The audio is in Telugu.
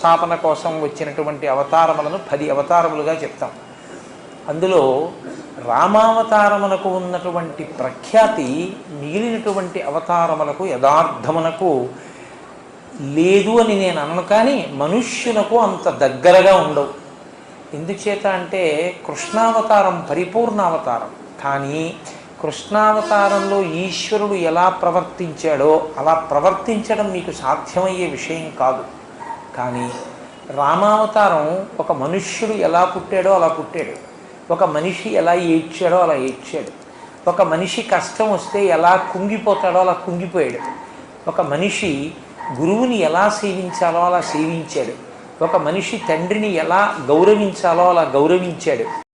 సంస్థాపన కోసం వచ్చినటువంటి అవతారములను పది అవతారములుగా చెప్తాం. అందులో రామావతారమునకు ఉన్నటువంటి ప్రఖ్యాతి మిగిలినటువంటి అవతారములకు యథార్థమునకు లేదు అని నేను అనను కానీ మనుష్యునకు అంత దగ్గరగా ఉండవు. ఎందుచేత అంటే కృష్ణావతారం పరిపూర్ణ అవతారం కానీ కృష్ణావతారంలో ఈశ్వరుడు ఎలా ప్రవర్తించాడో అలా ప్రవర్తించడం మీకు సాధ్యమయ్యే విషయం కాదు. కానీ రామావతారం ఒక మనుష్యుడు ఎలా పుట్టాడో అలా పుట్టాడు. ఒక మనిషి ఎలా ఏడ్చాడో అలా ఏడ్చాడు. ఒక మనిషి కష్టం వస్తే ఎలా కుంగిపోతాడో అలా కుంగిపోయాడు. ఒక మనిషి గురువుని ఎలా సేవించాలో అలా సేవించాడు. ఒక మనిషి తండ్రిని ఎలా గౌరవించాలో అలా గౌరవించాడు.